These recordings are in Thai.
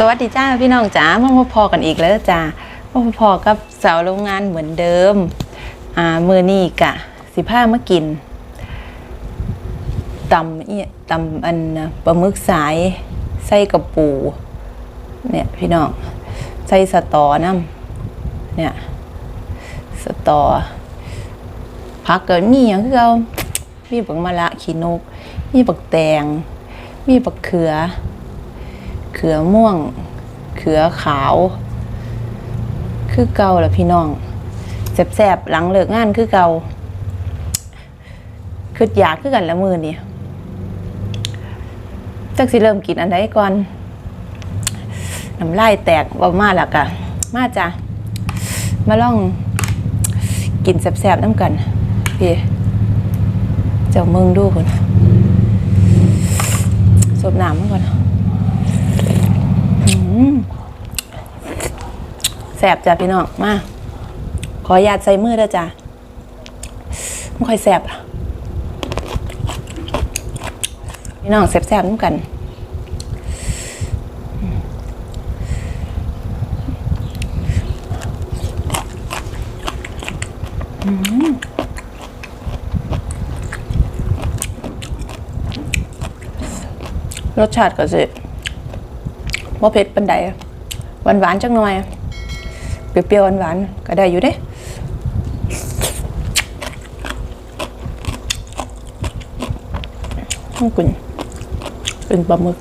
สวัสดีจ้าพี่น้องจ๋ามาพอกันอีกแล้วจ้ามาพอกับสาวโรงงานเหมือนเดิมอ่ามือนี่กะสิผ้ามากินตำเอียตำอันน่ะปลาหมึกสายใส่กระปูเนี่ยพี่น้องใส่สตอน้ำเนี่ยสตอผักเกิดมีอย่างคือเรามีบักมะละขีนก มีบักแตง มีบักเขือ เขือม่วง เขือขาว คือเก่าแหละพี่น้องแสบๆหลังเลิกงานคือเก่าคืออยากคือกันละมือนี่จักสิเริ่มกินอันใดก่อนน้ำลายแตกบ่มาแล้วกะ มาจ้ะมาลองกินแสบๆน้ำกันพี่เจ้ามึงดูคุณสบน้ำมาก่อน แสบจ้ะพี่น้องมาขออนุญาตใส่มือเด้อจ้ะไม่ค่อยแสบอพี่น้องแสบๆน้ำกันรสชาติก็สิบ่เผ็ดปันใดหวานหวานๆจังหน่อย เปรี้ยวๆหวานๆก็ได้อยู่เด้ต้องกินเป็นปลาหมึก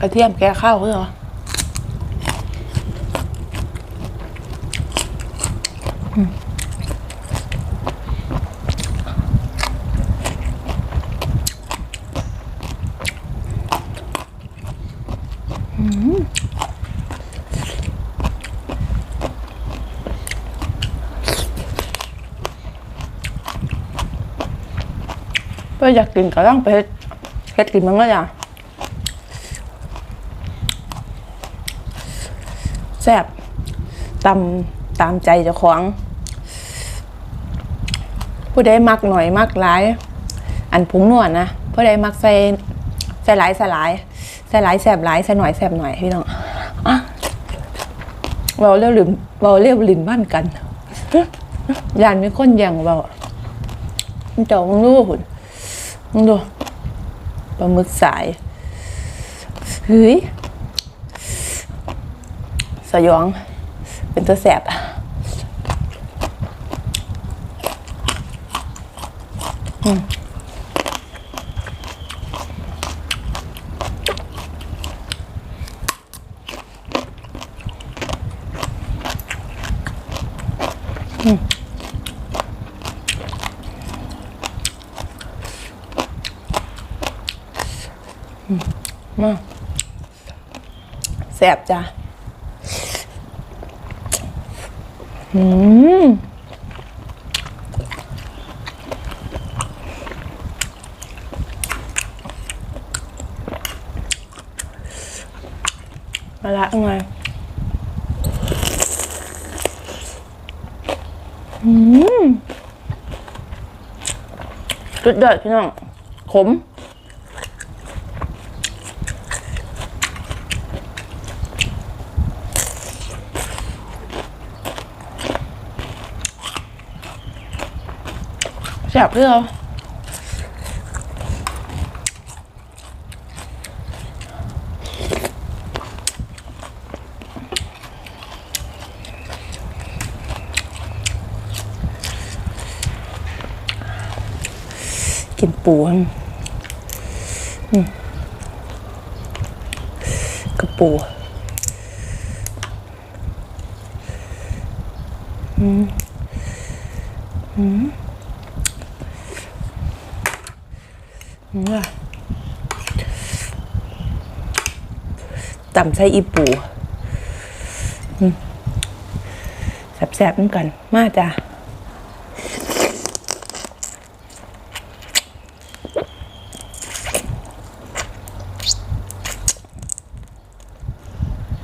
กระเทียมแกะข้าวเหรออืมอืมเพื่อยากกินก็ต้องไปเฮ็ดเฮ็ดกินมั้งเลยอะ ซ่บตำตามใจเจ้าของ ผู้ใดมักหน่อยมักหลาย อันผงนวดนะผู้ใดมักใส่ใส่หลายใส่หลายใส่หลายแซ่บหลายใส่หน่อยแซ่บหน่อยพี่น้องอะเบาเรียวลินเบาเรียวลินบ้านกันยานมีคนแย่งเบาเจ้ามึงดูหุ่นมึงดูปลาหมึกสายเฮ้ย สยอง เป็นตัวแสบอะอืมอืมอืมมาแสบจ้ะ อืมมาละไงอืมจุดเดือดพี่น้องขม แซ่บเพื่อเอากินปูอืมกระปูอืมว่ะ ต่ำไส้อีปูแสบๆเหมือนกัน มาจ้ะ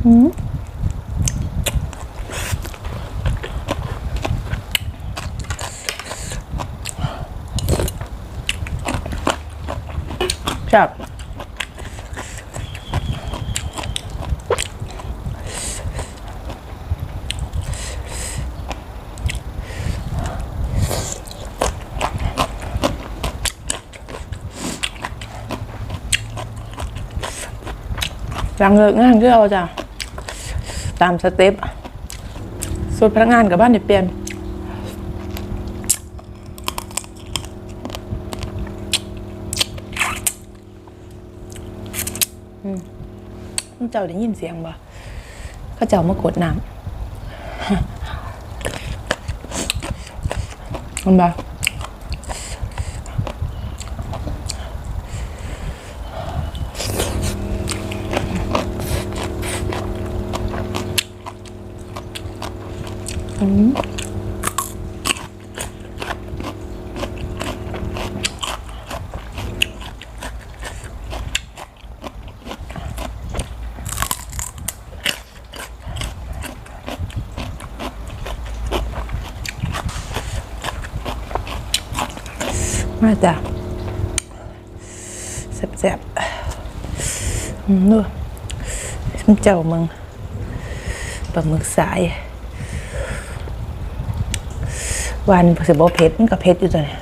อืม จับหลังเลิกงานก็เอาจ้ะ ตามสเต็ปส่วนพนักงานกับบ้านเนี่ยเปลี่ยน เจ้าได้ยินเสียงบ่เขาเจ้ามากดน้ำมันบ่มา จ้ะแซ่บๆดูฉันเจ้ามึงปลาหมึกสาย วันสิบเผ็ดมันก็เผ็ดอยู่ตัวเนี่ย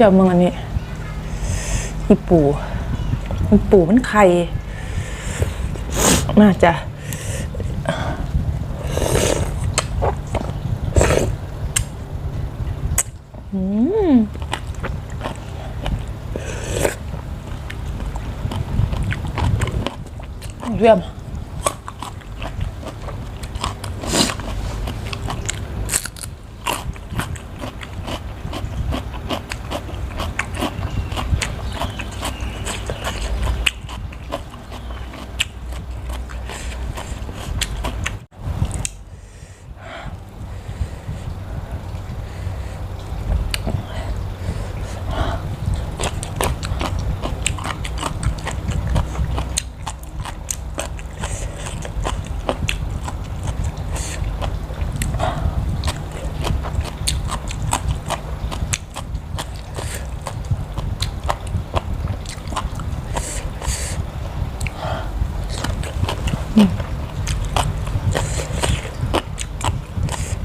เจ้ามึงอันนี้อีปูมันปูมันไข่มาจ้ะอืมเยี่ยม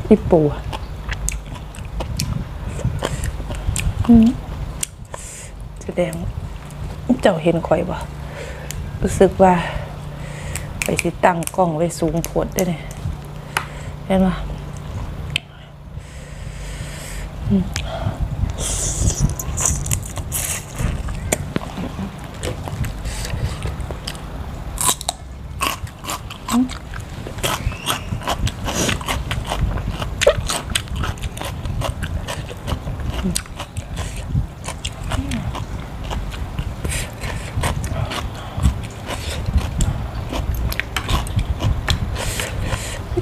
อีปูอืมแสดง เจ้าเห็นข่อยบ่รู้สึกว่า ไปสิตั้งกล้องไว้สูงโพดได้เนี่ยเห็นป่ะ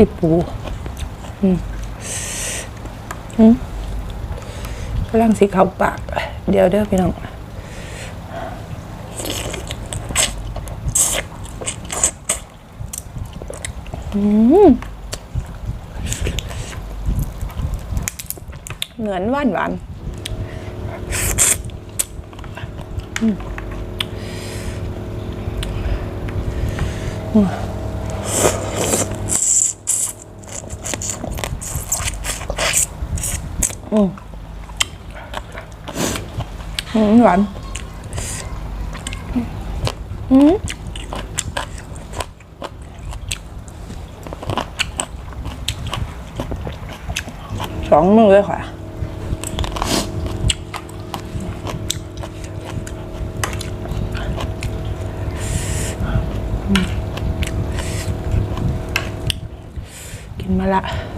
อีปูอืมอืมกำลังสีขาวปาก เดี๋ยวเด้อพี่น้องเหมือนหวานหวานอืม อืมหวานอืมสองมือเลยค่ะกินมาละ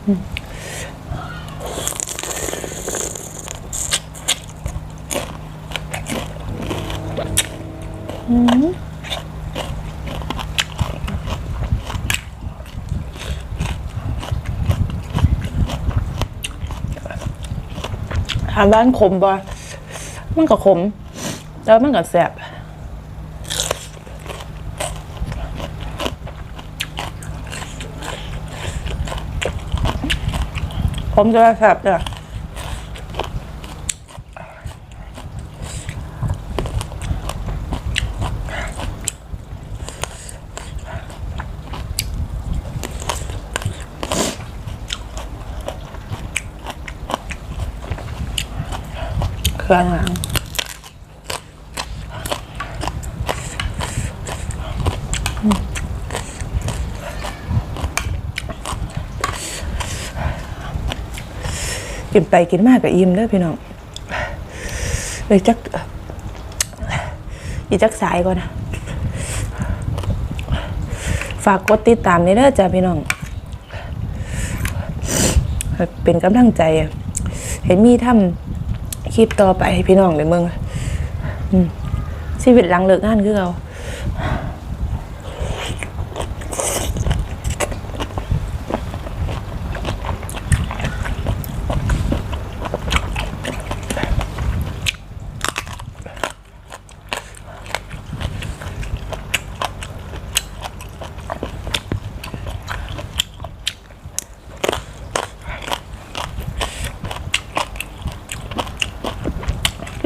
ถามบ้านขมบ่มันก็ขมแล้วมันก็แสบ ผมจะแสบจ้ะเครื่องหลัง กินไปกินมากกับอิ่มเด้อพี่น้องเลยจักอีจักสายก่อนนะฝากกดติดตามนี่เด้อจ้าพี่น้อง เป็นกำลังใจ เห็นมีทำคลิปต่อไปให้พี่น้องเลยเมืองชีวิตหลังเลิกงานคือเรา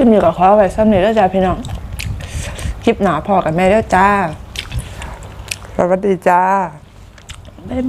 ลิปนี้ก็ขอไว้ซ้ำนี้แล้วจ้าพี่น้อง คลิปหนาพอกับแม่แล้วจ้า สวัสดีจ้า